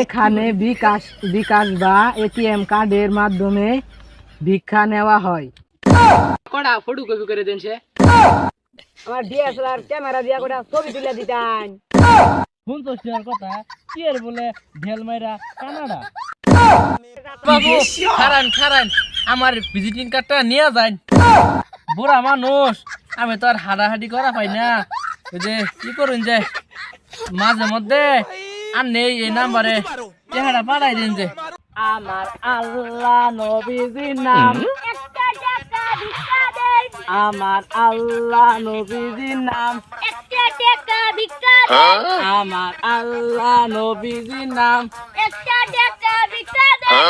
এখানে বিকাশ বিকাশ বা এটিএম কার্ডের মাধ্যমে ভিক্ষা নেওয়া হয়। কড়া ফটো কপি করে দেন সে। আমার ডিএসএলআর ক্যামেরা দিয়া করে ছবি তুলে দিতেন শুনছো শিয়ার কথা? কি এর বলে ঢেল মাইরা কানাডা? বাবু খারান খারান আমার ভিজিটিং কার্ডটা নিয়ে যান। বুড়া মানুষ আমি তো আর হাডাহাডি করা পাই না। ওই যে কি করুন যে মাঝে মধ্যে আর নেই এই নাম্বারে চেহারা পাঠাই দিন যে। আমার আল্লাহ নবীজির নাম। একটা টাকা ভিক্ষা দেন আমার আল্লাহ নবীজির নাম। একটা টাকা ভিক্ষা দেন আমার আল্লাহ নবীজির নাম। একটা টাকা ভিক্ষা দেন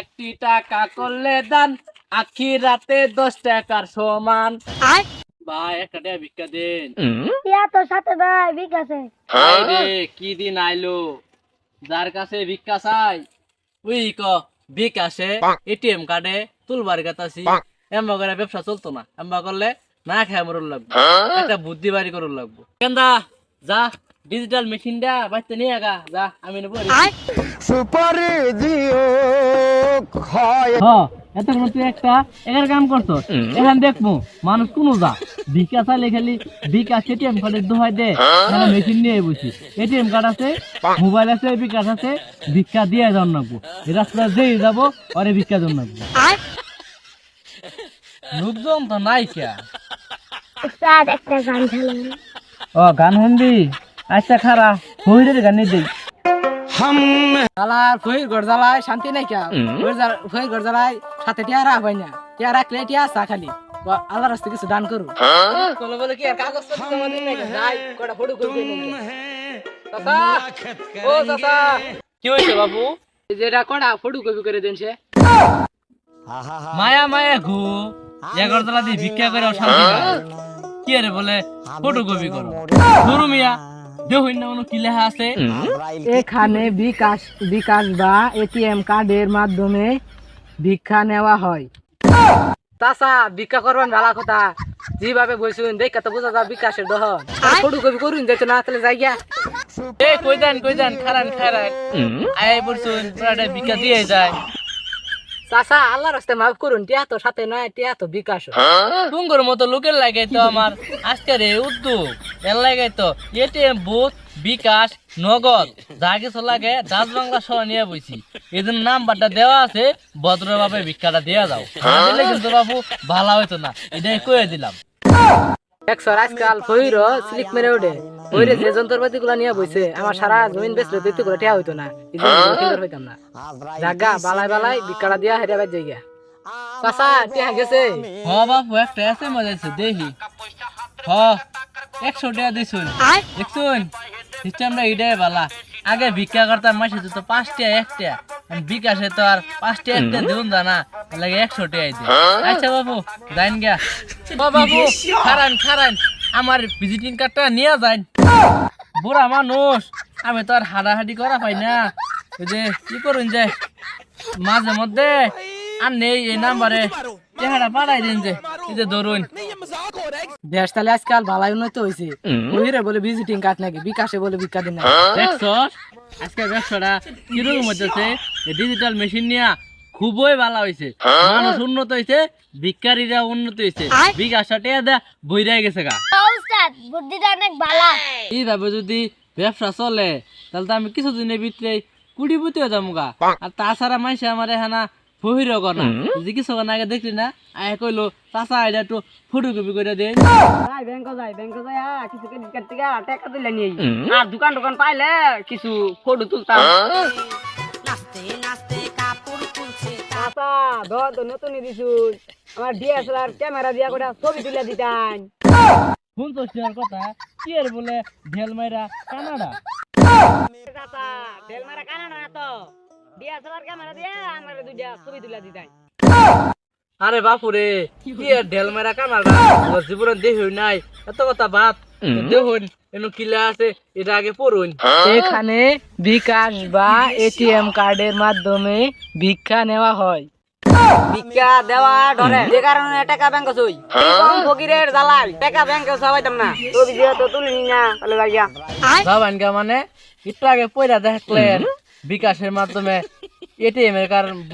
একটি টাকা করলে দান আখি রাতে দশ টাকার সমান। ভাই একটা টাকা ভিক্ষা দেন। ইয়া তো সাথে ভাই বিকাশে ভাই রে কি দিন আইলো? যার কাছে ভিক্ষা চাই উই ক বিকাশে এটিএম কার্ডে তুলবার গাতাছি এম্বা করে ব্যবসা চলতো না। এম্বা করলে না খায় মরুন লাগবো। একটা বুদ্ধি বাড়ি করুন লাগবো। কেন্দা যা ডিজিটাল মেশিনটা বাইতে নিয়ে আগা যা আমি নেব। হ্যাঁ এতক্ষণ তুই একটা এগার কাম করছ। এখান দেখব মানুষ কোনো যা। ভিক্ষা চাইলে খালি বিকাশ এটিএম কার্ডের দোহাই দে মেশিন নিয়ে বসি। এটিএম কার্ড আছে মোবাইল আছে বিকাশ আছে ভিক্ষা দিয়ে রাস্তায় যেই যাব অরে ভিক্ষা জন লোকজন তো নাই কে? একটা গান ও গান শুনবি? আচ্ছা খারা হইরের গান দেই নাই কে? ফহির ঘর জ্বালায় সাথে টিয়া রাখ হয় না। টিয়া রাখলে টিয়া আসা খালি। ক- আল্লাহর রাস্তে কিছু দান করু? বলে কি আর কাগজ তো দিতে আমাদের যাই কটা ফটো কপি চাচা! ও চাচা! কি হয়েছে বাবু? যেটা কটা ফটো কপি করে দেন সে? মায়া মায়া ঘু এগারোতলা দিয়ে ভিক্ষা করে শান্তি পায়। কি আরে বলে ফটোকপি করো। ধরু মিয়া। এখানে বিকাশ বিকাশ বা এটিএম কার্ডের মাধ্যমে ভিক্ষা নেওয়া হয়। চাচা ভিক্ষা করবেন ভালো কথা। যেভাবে বলছুন দেখা তো বোঝা যা বিকাশের দহন। ফটো কপি করুন যেত না তাহলে যাই গিয়া এই কই দেন কই দেন খারান খারান। আয় বলছুন পুরাটা ভিক্ষা দিয়ে যায়। চাচা আল্লাহ রাস্তে মাফ করুন টিয়া তো সাথে নয় টিয়া তো বিকাশ তুঙ্গর মতো লোকের লাগে তো আমার আজকের এই উদ্যোগ। এর লাগে তো এটিএম বুথ বিকাশ নগদ যা কিছু লাগে ডাচ বাংলা সহ নিয়ে বইছি। এদের নাম্বারটা দেওয়া আছে ভদ্রভাবে ভিক্ষাটা দেওয়া যাও। না দিলে কিন্তু বাবু ভালো হইতো না এটাই কয়ে দিলাম। একশো আজকাল ফইর স্লিপ মেরে ওঠে। ফইরে যে যন্ত্রপাতি গুলা নিয়ে বইছে আমার সারা জমিন বেচলে করে টিয়া হইতো না। হইতাম না। জাগা বালাই বালাই বিকারা দিয়া হেরে বাজ জায়গা চাচা টিয়া গেছে। হ বাপু একটা আছে মজা আছে দেখি। হ একশো টাকা দিছুন। দেখছুন? সিস্টেমটা এটাই বালা। আগে ভিক্ষা করতাম মাসে তো পাঁচটা একটা বিকাশে তো আর পাঁচটা একটা দিউন জানা লাগে একশো টাকাই দে। আচ্ছা বাবু যাইন গা ও বাবু খারান খারান। আমার ভিজিটিং কার্ডটা নিয়ে যান বুড়া মানুষ আমি তো আর হাডাহাডি করা পাই না। ওই যে কি করুন যে মাঝে মধ্যে আর নেই এই নাম্বারে। চেহারা পাঠাই দিন যে এই যে ধরুন। দেশ তাহলে আজকাল ভালাই উন্নত হয়েছে ফইরে বলে ভিজিটিং কার্ড নাকি বিকাশে বলে ভিক্ষা দিন দেখছ? আজকে ব্যবসাটা কীরকম হচ্ছে ডিজিটাল মেশিন নিয়ে খুবই ভালো হয়েছে মানুষ উন্নত হয়েছে ভিক্ষারীরা উন্নত হয়েছে বিকাশটা বইরাই গেছে গা। উস্তাদ বুদ্ধিটা অনেক ভালো এইভাবে যদি ব্যবসা চলে তাহলে তো আমি কিছুদিনের ভিতরে কুড়িপুতি হয়ে যাব গা আর তাছাড়া মাইসে আমার এখানা ফহির না যদি কিছু আগে দেখলি না আয় কইলো চাচা এটা একটু ফটোকপি করে দেন যাই ব্যাংক যাই ব্যাংক যাই আ, কিছু ক্রেডিট কার্ড থেকে টাকা দিলে নিয়ে আর দোকান দোকান পাইলে কিছু ফটো তুলতাম চাচা ধর তো নতুন দিছুন আমার ডিএসএলআর ক্যামেরা দিয়া করে ছবি তুলে দিতাম। শুনছো শিয়ার কথা কি এর বলে ঢেল মাইরা কানাডা? চাচা বেল মারা কানা না তো। ডিএসএলআর ক্যামেরা দিয়ে আমার দুইটা ছবি তুলে দিতাম আরে বাপুরে কি আর ঢেল মারা কানাডা? ওর জীবনে দেখুন নাই এত কথা বাপ। দেখুন এনো কিলা আছে এটা আগে পড়ুন। এখানে বিকাশ বা এটিএম কার্ডের মাধ্যমে ভিক্ষা নেওয়া হয়। ভিক্ষা দেওয়া ধরে যে কারণে টাকা ব্যাংক সই কম ফকিরের জ্বালায় টাকা ব্যাংকে সবাইতাম না। তুলিনি না তাহলে লাগিয়া মানে একটু আগে পয়রা দেখলেন বিকাশের মাধ্যমে এটিএম এর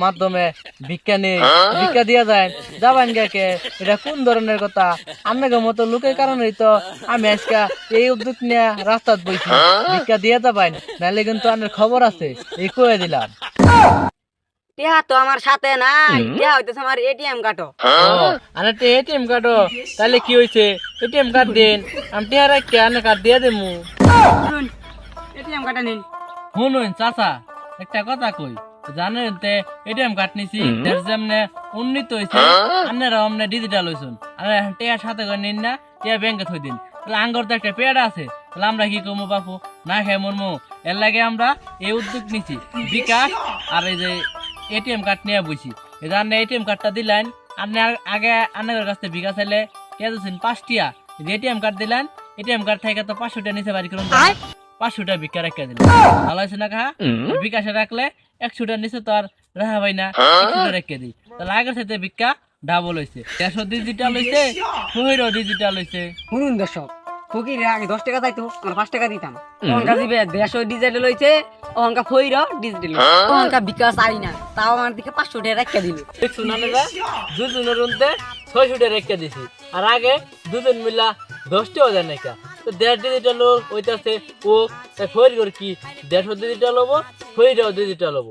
মাধ্যমে ভিক্ষা নেই ভিক্ষা দিয়া যায়। যাবেন কে এটা কোন ধরনের কথা? আপনাকে মতো লোকের কারণেই তো আমি আজকে এই উদ্যোগ নিয়ে রাস্তাত বইছি। ভিক্ষা দিয়ে যাবেন নাহলে কিন্তু আপনার খবর আছে এই কয়ে দিলাম। টিয়া তো আমার সাথে নাই। টিয়া হইতেছে আমার এটিএম কার্ডও। আর একটা এটিএম কার্ডও? তাহলে কি হয়েছে এটিএম কার্ড দিন আমি টিহার কে আনে কার্ড দিয়ে দেবো এটিএম কার্ডটা নিন। শুনুন চাচা একটা কথা কই। জানেন তে এটিএম কার্ড নিছি দেশ যেমনে উন্নীত হয়েছে আপনারা অমনে ডিজিটাল হয়েছেন আর টিয়ার সাথে করে নিন না টিয়া ব্যাংকে থই দিন। তাহলে আঙ্গর তো একটা পেয়ার আছে। তাহলে আমরা কি করব বাপু? না খাই মরমু এর লাগে আমরা এই উদ্যোগ নিছি। বিকাশ আর এই যে এটিএম কার্ড নিয়ে বইছি এই যে আপনি এটিএম কার্ডটা দিলেন আপনি আগে আপনাদের কাছ থেকে বিকাশ চাইলে টিয়া দিচ্ছেন পাঁচটিয়া। এটিএম কার্ড দিলেন এটিএম কার্ড থেকে তো পাঁচশো টাকা নিচে বাড়ি করুন। তো। পাঁচশোটা ভিক্ষা রেখে দিলেন। ভালো হয়েছে না কাহা বিকাশে রাখলে একশোটার নিচে তো আর রাখা হয় না। একশোটা রেখে দিই। তাহলে আগের সাথে ভিক্ষা ডাবল হয়েছে দেড়শো ডিজিটাল হয়েছে শহীরও ডিজিটাল হয়েছে শুনুন দর্শক ফকিরে আগে দশ টাকা চাইতো আমরা পাঁচ টাকা দিতাম। অহংকার দিবে দেড়শো ডিজিটাল হইছে অহংকার ফইর ডিজিটাল অহংকার বিকাশ আই না তাও আমার দিকে পাঁচশো টাকা রেখে দিল। দেখছ না নেবা দুজনের রুমতে রেখে দিছি। আর আগে দুজন মিলা দশটা হাজার নাকা তো দেড় ডিজিটাল হইতাছে ও ফইর কি? দেড়শো ডিজিটাল হব ফইরাও ডিজিটাল হব।